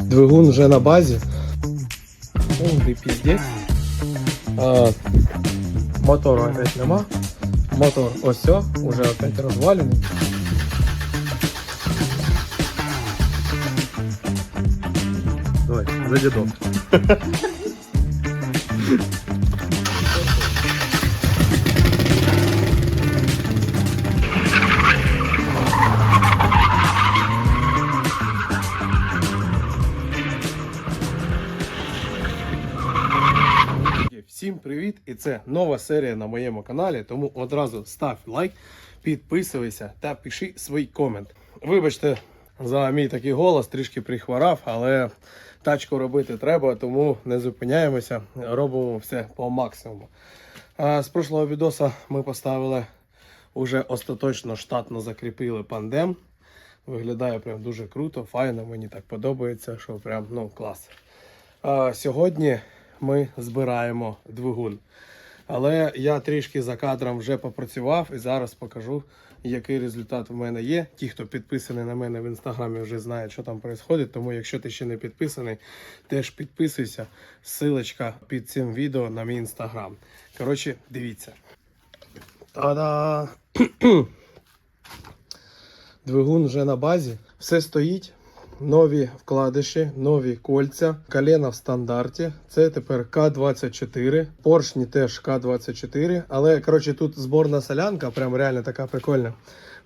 Двигун вже на базі. Повний піздець. А, мотора опять нема. Мотор ось все, уже опять розвалений. Давай, за дедом. І це нова серія на моєму каналі. Тому одразу став лайк, підписуйся та пиши свій комент. Вибачте за мій такий голос, трішки прихворав, але тачку робити треба, тому не зупиняємося, робимо все по максимуму. З прошлого відоса ми поставили уже остаточно штатно закріпили пандем. Виглядає прям дуже круто, файно, мені так подобається, що прям ну клас. Сьогодні ми збираємо двигун. Але я трішки за кадром вже попрацював і зараз покажу, який результат в мене є. Ті, хто підписаний на мене в інстаграмі, вже знають, що там відбувається. Тому, якщо ти ще не підписаний, теж підписуйся. Силочка під цим відео на мій інстаграм. Коротше, дивіться. Та-да! Двигун вже на базі. Все стоїть. Нові вкладиші, нові кольця, колена в стандарті. Це тепер К24. Поршні теж К24. Але коротше тут зборна солянка, прям реально така прикольна.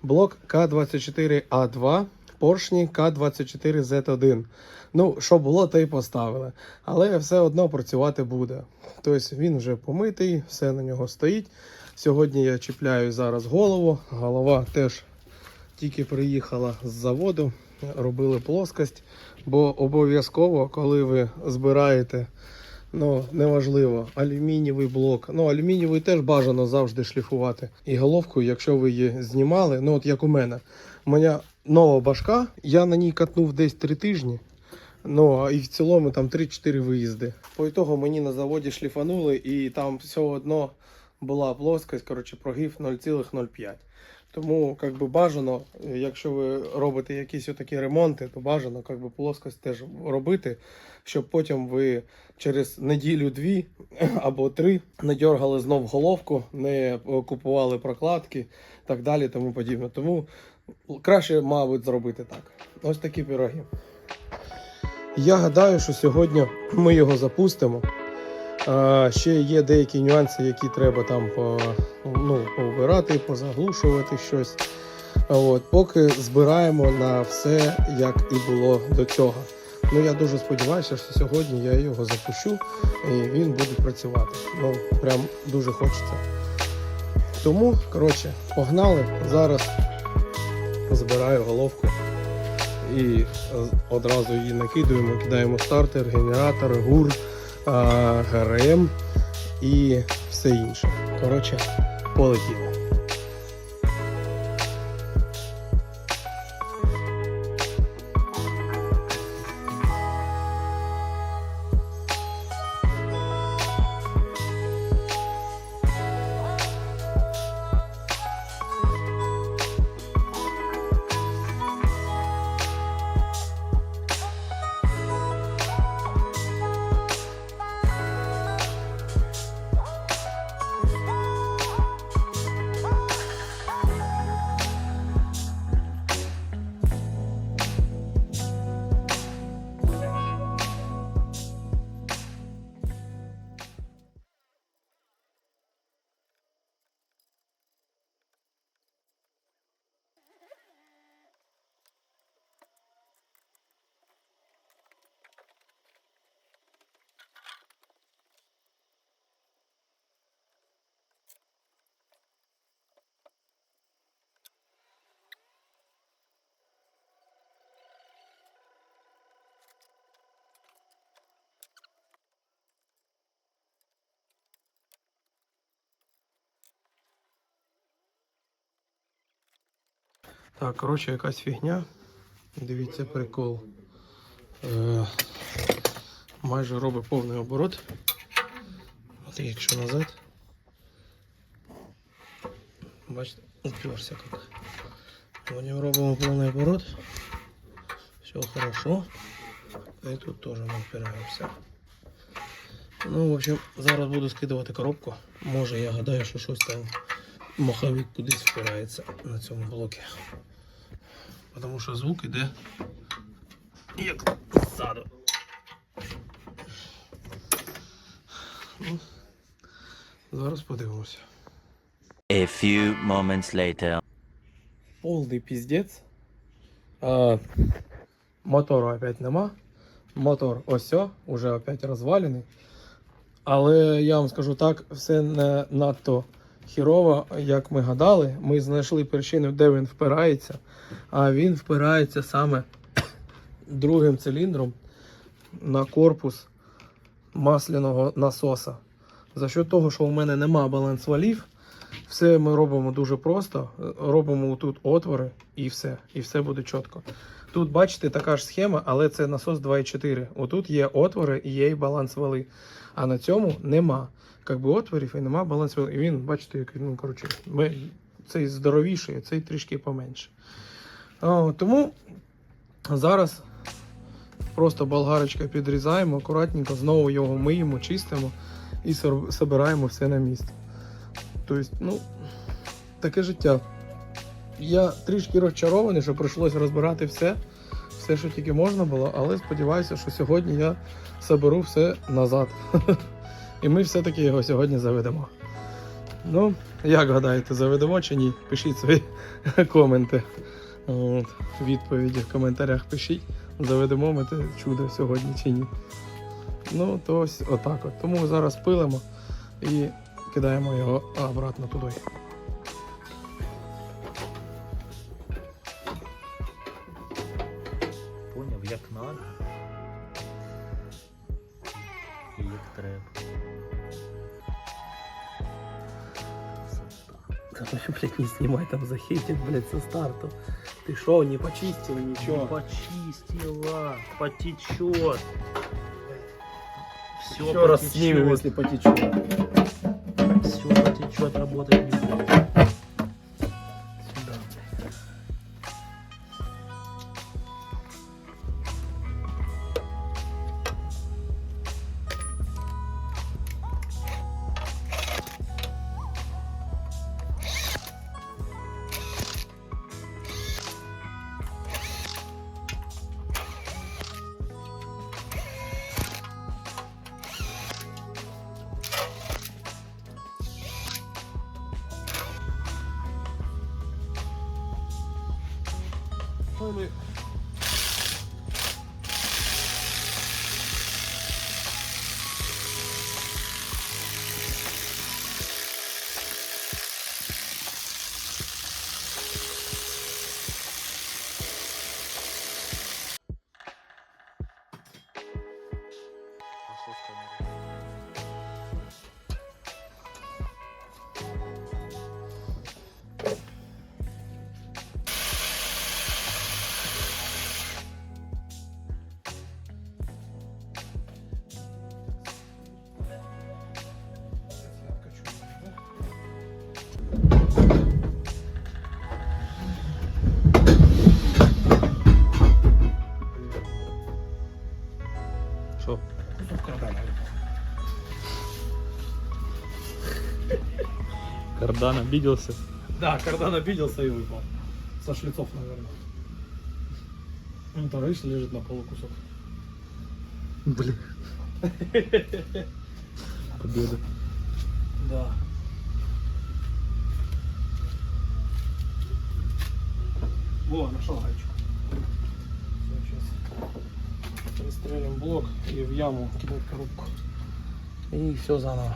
Блок К24А2, поршні К24Z1. Ну, що було, то й поставили. Але все одно працювати буде. Тобто він вже помитий, все на нього стоїть. Сьогодні я чіпляю зараз голову. Голова теж тільки приїхала з заводу, робили плоскость, бо обов'язково, коли ви збираєте, ну неважливо, алюмінієвий блок. Ну, алюмінієвий теж бажано завжди шліфувати. І головку, якщо ви її знімали, ну от як у мене, у мене нова башка, я на ній катнув десь 3 тижні. Ну, і в цілому там 3-4 виїзди. По ітогу мені на заводі шліфанули, і там все одно була плоскость, коротше, прогиб 0,05. Тому як би бажано, якщо ви робите якісь отакі ремонти, то бажано як би, плоскость теж робити, щоб потім ви через неділю-дві або три не дергали знов головку, не купували прокладки так далі, тому подібне. Тому краще, мабуть, зробити так. Ось такі пироги. Я гадаю, що сьогодні ми його запустимо. Ще є деякі нюанси, які треба там ну, поубирати, позаглушувати щось. От, поки збираємо на все, як і було до цього. Ну я дуже сподіваюся, що сьогодні я його запущу і він буде працювати. Ну, прям дуже хочеться. Тому, коротше, погнали. Зараз збираю головку і одразу її накидуємо, кидаємо стартер, генератор, гур, ГРМ і все інше. Коротше, полетіли. Так, коротше, якась фігня. Дивіться, прикол. Е, майже робить повний оборот. От якщо назад. Бачите, уперся как. Потім робимо повний оборот. Все хорошо. І тут теж ми впираємося. Ну, в общем, зараз буду скидувати коробку. Може, я гадаю, що щось там маховик кудись впирається на цьому блокі. Тому що звук іде як ззаду. Ну, зараз подивимося. A few moments later. Повний піздець. А, мотору опять нема. Мотор ось, уже опять розвалений. Але я вам скажу так, все не надто хірово, як ми гадали. Ми знайшли причину, де він впирається. А він впирається саме другим циліндром на корпус масляного насоса. За що того, що у мене нема балансвалів, все ми робимо дуже просто. Робимо тут отвори і все. І все буде чітко. Тут, бачите, така ж схема, але це насос 2.4. Отут є отвори і є і баланс вали. А на цьому нема. Как би отворів і нема баланс вали. І він, бачите, який, ну, коротше, ми, цей здоровіший, цей трішки поменше. О, тому зараз просто болгарочка підрізаємо, акуратненько, знову його миємо, чистимо і собираємо все на місце. Тобто, ну, таке життя. Я трішки розчарований, що прийшлося розбирати все, все, що тільки можна було, але сподіваюся, що сьогодні я соберу все назад. І ми все-таки його сьогодні заведемо. Ну, як гадаєте, заведемо чи ні? Пишіть свої коменти. Відповіді в коментарях пишіть, заведемо ми те чудо сьогодні чи ні. Ну, то ось отак от. Тому зараз пилимо і кидаємо його обратно туди. Поняв, як надо. І як треба. блядь, не снимай, там захейтят, блядь, со старту. Ты шо, не почистил Не ничего? почистила, потечет. Все Еще раз снимем, если потечет. Все потечет, работать Кардан обиделся. Да, кардан обиделся и выпал. Со шлицов, наверное. Ну, то видишь, лежит на полу кусок. Блин. Победа. Да. Во, нашел гаечку. Все, сейчас пристрелим блок и в яму кидать коробку. И все заново.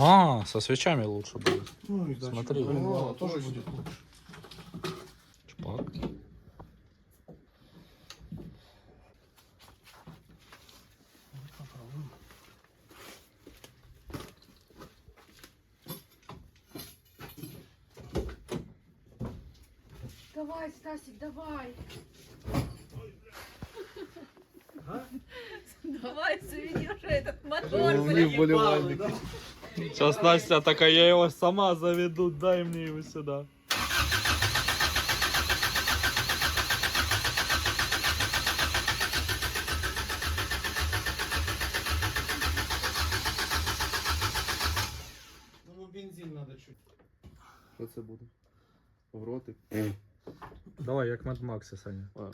А, со свечами лучше будет. Ну, и дальше Смотри. поливала, тоже будет лучше. Чпак. Давай, Стасик, давай. Давай, заведи уже этот мотор, блин. Сейчас Настя такая, я его сама заведу, дай мне его сюда. Ну, бензин надо чуть. Що це буде? В ротик. Давай, як Мad Макса, Саня. А.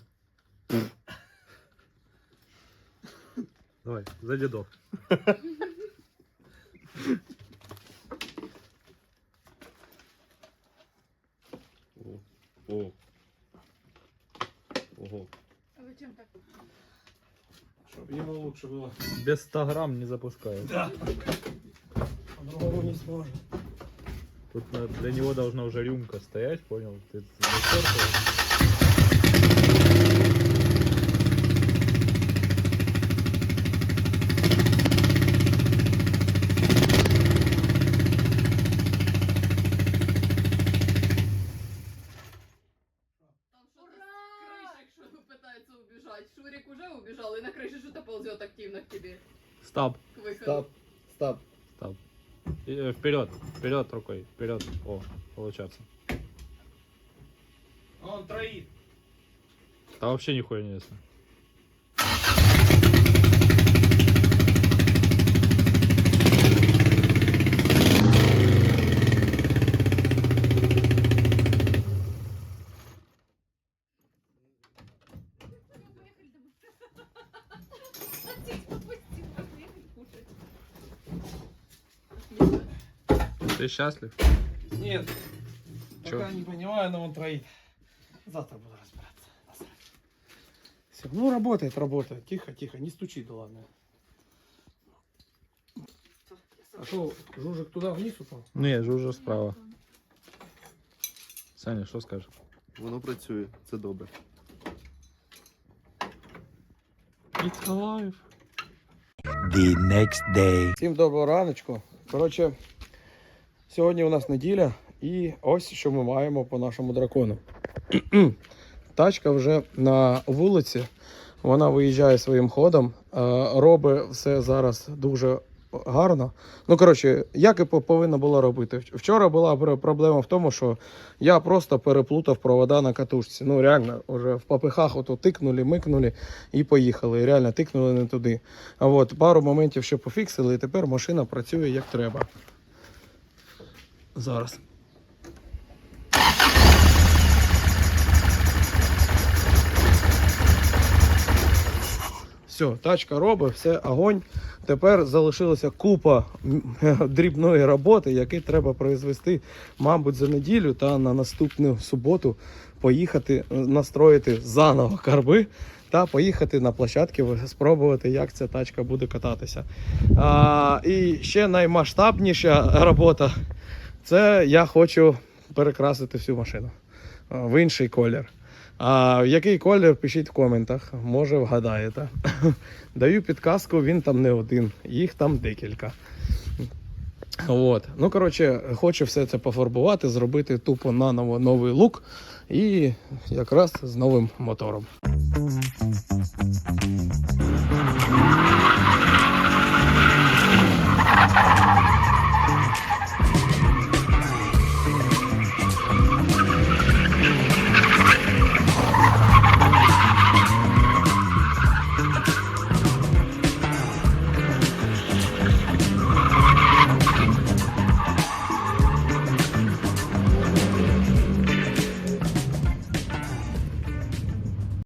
Давай, за дедов. О. О. Ого. А зачем так? Чтобы ему лучше было. Без 100 грамм не запускает. По-другому не сможет. Тут на- для него должна уже рюмка стоять, понял? Ты зачерпываешь. Стоп, Стоп. Стоп. И, э, вперед, вперед рукой, вперед. О, получается. Он троит. Да вообще нихуя не ясно. Ты счастлив? Нет. Чё? Пока не понимаю, но он троит. Завтра буду разбираться. Все. Ну, работает, работает. Тихо, тихо. Не стучи, да ладно. А что, Жужик туда вниз упал? Не, Жужа справа. Саня, що скажеш? Воно працює, це добре. It's alive. The next day. Всім доброго раночку. Коротше, сьогодні у нас неділя, і ось що ми маємо по нашому дракону. Тачка вже на вулиці, вона виїжджає своїм ходом, е, робить все зараз дуже гарно. Ну, коротше, як і повинна була робити. Вчора була проблема в тому, що я просто переплутав провода на катушці. Ну, реально, вже в попихах ото тикнули, микнули і поїхали. Реально тикнули не туди. От пару моментів ще пофіксили, і тепер машина працює як треба. Зараз. Все, тачка робить, все, огонь. Тепер залишилася купа дрібної роботи, яку треба произвести, мабуть, за неділю та на наступну суботу поїхати е, настроїти заново карби та поїхати на площадки, спробувати, як ця тачка буде кататися. А, і ще наймасштабніша робота це я хочу перекрасити всю машину в інший колір. А який колір, пишіть в коментах, може вгадаєте. Даю підказку, він там не один, їх там декілька. От. Ну, коротше, хочу все це пофарбувати, зробити тупо наново новий лук і якраз з новим мотором.